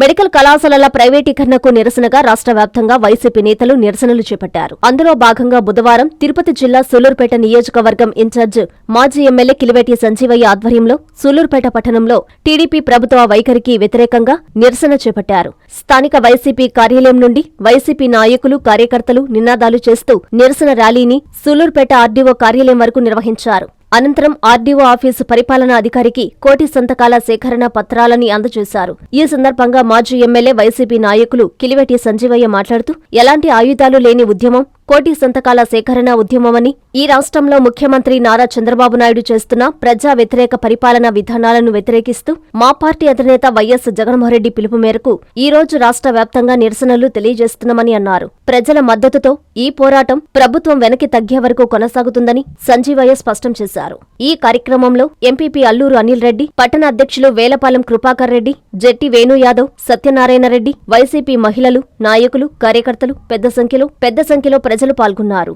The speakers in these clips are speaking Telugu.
మెడికల్ కళాశాలల ప్రైవేటీకరణకు నిరసనగా రాష్ట్ర వ్యాప్తంగా వైసీపీ నేతలు నిరసనలు చేపట్టారు. అందులో భాగంగా బుధవారం తిరుపతి జిల్లా సూలూరుపేట నియోజకవర్గం ఇన్ఛార్జ్ మాజీ ఎమ్మెల్యే కిలివేటి సంజీవయ్య ఆధ్వర్యంలో సూలూరుపేట పట్టణంలో టీడీపీ ప్రభుత్వ వైఖరికి వ్యతిరేకంగా నిరసన చేపట్టారు. స్థానిక వైసీపీ కార్యాలయం నుండి వైసీపీ నాయకులు కార్యకర్తలు నినాదాలు చేస్తూ నిరసన ర్యాలీని సూలూరుపేట ఆర్డీఓ కార్యాలయం వరకు నిర్వహించారు. అనంతరం ఆర్డీఓ ఆఫీసు పరిపాలనా అధికారికి కోటి సంతకాల సేకరణ పత్రాలని అందజేశారు. ఈ సందర్భంగా మాజీ ఎమ్మెల్యే వైసీపీ నాయకులు కిలివెటి సంజీవయ్య మాట్లాడుతూ ఎలాంటి ఆయుధాలు లేని ఉద్యమం కోటి సంతకాల సేకరణ ఉద్యమమని ఈ రాష్ట్రంలో ముఖ్యమంత్రి నారా చంద్రబాబు నాయుడు చేస్తున్న ప్రజా వ్యతిరేక పరిపాలనా విధానాలను వ్యతిరేకిస్తూ మా పార్టీ అధినేత వైఎస్ జగన్మోహన్రెడ్డి పిలుపు మేరకు ఈ రోజు రాష్ట్ర వ్యాప్తంగా నిరసనలు తెలియజేస్తున్నామని అన్నారు. ప్రజల మద్దతుతో ఈ పోరాటం ప్రభుత్వం వెనక్కి తగ్గే వరకు కొనసాగుతుందని సంజీవయ్య స్పష్టం చేశారు. ఈ కార్యక్రమంలో ఎంపీపీ అల్లూరు అనిల్ రెడ్డి పట్టణ అధ్యక్షులు వేలపాలెం కృపాకర్ రెడ్డి జెట్టి వేణు యాదవ్ సత్యనారాయణ రెడ్డి వైసీపీ మహిళలు నాయకులు కార్యకర్తలు పెద్ద సంఖ్యలో పెద్ద సంఖ్యలో ప్రజలు పాల్గొన్నారు.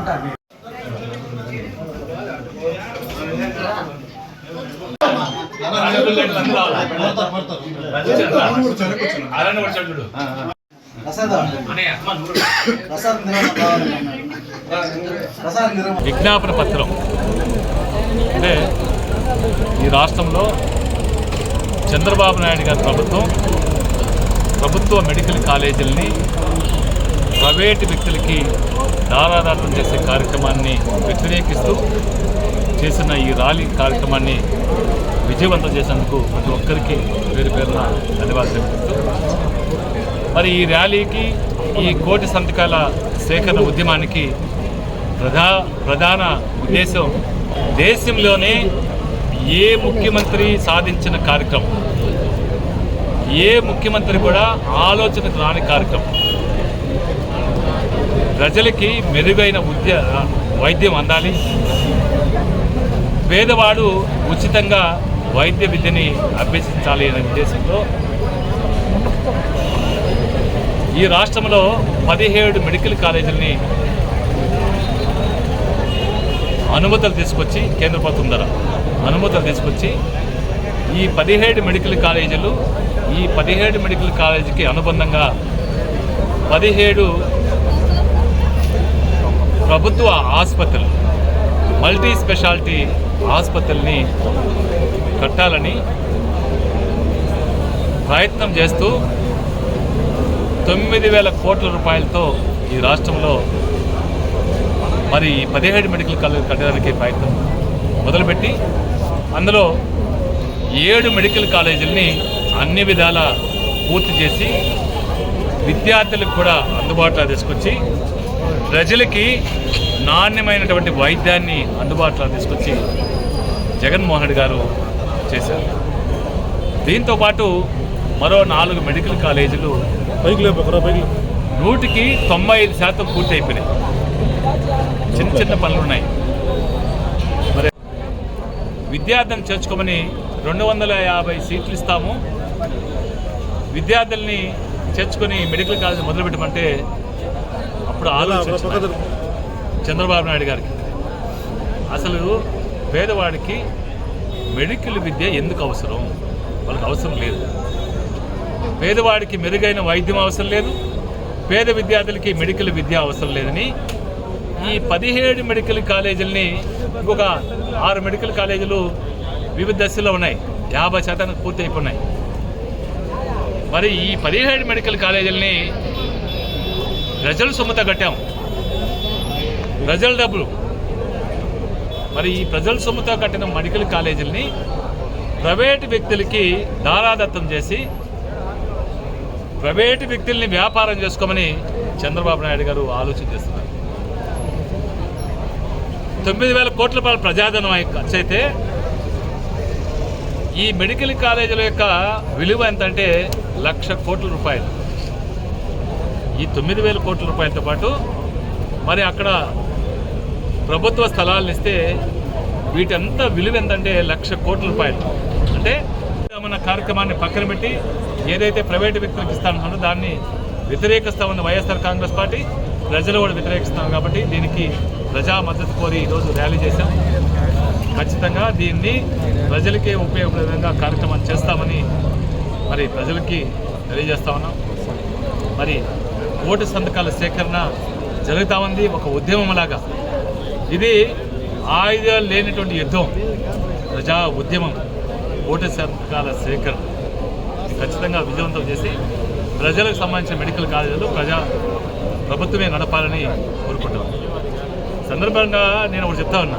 ఉంటారు విజ్ఞాపన పత్రం అంటే ఈ రాష్ట్రంలో చంద్రబాబు నాయుడు గారి ప్రభుత్వం ప్రభుత్వ మెడికల్ కాలేజీలని ప్రైవేటు వ్యక్తులకి దారాదాతం చేసే కార్యక్రమాన్ని వ్యతిరేకిస్తూ చేసిన ఈ ర్యాలీ కార్యక్రమాన్ని విజయవంతం చేసేందుకు ప్రతి ఒక్కరికి పేరు పేరున ధన్యవాదాలు తెలుపుతూ మరి ఈ ర్యాలీకి ఈ కోటి సంతకాల సేకరణ ఉద్యమానికి ప్రధా ప్రధాన ఉద్దేశం దేశంలోనే ఏ ముఖ్యమంత్రి సాధించిన కార్యక్రమం? ఏ ముఖ్యమంత్రి కూడా ఆలోచనకు రాని కార్యక్రమం. ప్రజలకి మెరుగైన ఉద్య వైద్యం అందాలి. పేదవాడు ఉచితంగా వైద్య విద్యని అభ్యసించాలి అనే ఉద్దేశంతో ఈ రాష్ట్రంలో పదిహేడు మెడికల్ కాలేజీలని అనుమతులు తీసుకొచ్చి కేంద్ర ప్రభుత్వం ద్వారా అనుమతులు తీసుకొచ్చి ఈ పదిహేడు మెడికల్ కాలేజీలు ఈ పదిహేడు మెడికల్ కాలేజీకి అనుబంధంగా పదిహేడు ప్రభుత్వ ఆసుపత్రులు మల్టీ స్పెషాలిటీ ఆసుపత్రుల్ని కట్టాలని ప్రయత్నం చేస్తూ తొమ్మిది వేల కోట్ల రూపాయలతో ఈ రాష్ట్రంలో మరి ఈ పదిహేడు మెడికల్ కాలేజ్ కట్టడానికి ప్రయత్నం మొదలుపెట్టి అందులో ఏడు మెడికల్ కాలేజీలని అన్ని విధాల పూర్తి చేసి విద్యార్థులకు కూడా అందుబాటులో తీసుకొచ్చి ప్రజలకి నాణ్యమైనటువంటి వైద్యాన్ని అందుబాటులో తీసుకొచ్చి జగన్మోహన్ రెడ్డి గారు చేశారు. దీంతోపాటు మరో నాలుగు మెడికల్ కాలేజీలు నూటికి తొంభై ఐదు శాతం పూర్తి అయిపోయినాయి చిన్న చిన్న పనులు ఉన్నాయి. మరి విద్యార్థులను చేర్చుకోమని రెండు వందల యాభై సీట్లు ఇస్తాము. విద్యార్థుల్ని చేర్చుకొని మెడికల్ కాలేజ్ మొదలుపెట్టమంటే అప్పుడు ఆలోచన చంద్రబాబు నాయుడు గారికి. అసలు పేదవాడికి మెడికల్ విద్య ఎందుకు అవసరం? వాళ్ళకి అవసరం లేదు. పేదవాడికి మెరుగైన వైద్యం అవసరం లేదు. పేద విద్యార్థులకి మెడికల్ విద్య అవసరం లేదని ఈ పదిహేడు మెడికల్ కాలేజీలని ఇంకొక ఆరు మెడికల్ కాలేజీలు వివిధ దశలో ఉన్నాయి. యాభై శాతానికి పూర్తి అయిపోయినాయి మరి ఈ పదిహేడు మెడికల్ కాలేజీలని ప్రజలు సొమ్ముతో కట్టాం ప్రజల డబ్బులు. మరి ఈ ప్రజల సొమ్ముతో కట్టిన మెడికల్ కాలేజీలని ప్రైవేటు వ్యక్తులకి దారాదత్తం చేసి ప్రైవేటు వ్యక్తుల్ని వ్యాపారం చేసుకోమని చంద్రబాబు నాయుడు గారు ఆలోచన చేస్తున్నారు. తొమ్మిది వేల కోట్ల రూపాయల ప్రజాధనం ఖర్చు అయితే ఈ మెడికల్ కాలేజీల యొక్క విలువ ఎంత అంటే లక్ష కోట్ల రూపాయలు. ఈ తొమ్మిది వేల కోట్ల రూపాయలతో పాటు మరి అక్కడ ప్రభుత్వ స్థలాలను ఇస్తే వీటంతా విలువ ఎంతంటే లక్ష కోట్ల రూపాయలు. అంటే మన కార్యక్రమాన్ని పక్కన పెట్టి ఏదైతే ప్రైవేటు వ్యక్తులకు ఇస్తానో దాన్ని వ్యతిరేకిస్తామన్న వైఎస్ఆర్ కాంగ్రెస్ పార్టీ ప్రజలు కూడా వ్యతిరేకిస్తాం కాబట్టి దీనికి ప్రజా మద్దతు కోరి ఈరోజు ర్యాలీ చేశాం. ఖచ్చితంగా దీన్ని ప్రజలకే ఉపయోగపడే విధంగా కార్యక్రమం చేస్తామని మరి ప్రజలకి తెలియజేస్తా ఉన్నాం. మరి ఓటు సంతకాల సేకరణ జరుగుతూ ఉంది. ఒక ఉద్యమంలాగా. ఇది ఆయుధాలు లేనటువంటి యుద్ధం ప్రజా ఉద్యమం ఓటు సంతకాల సేకరణ. ఇది ఖచ్చితంగా విజయవంతం చేసి ప్రజలకు సంబంధించిన మెడికల్ కాలేజీలు ప్రజా ప్రభుత్వమే నడపాలని కోరుకుంటున్నాను సందర్భంగా నేను ఒకటి చెప్తా ఉన్నా.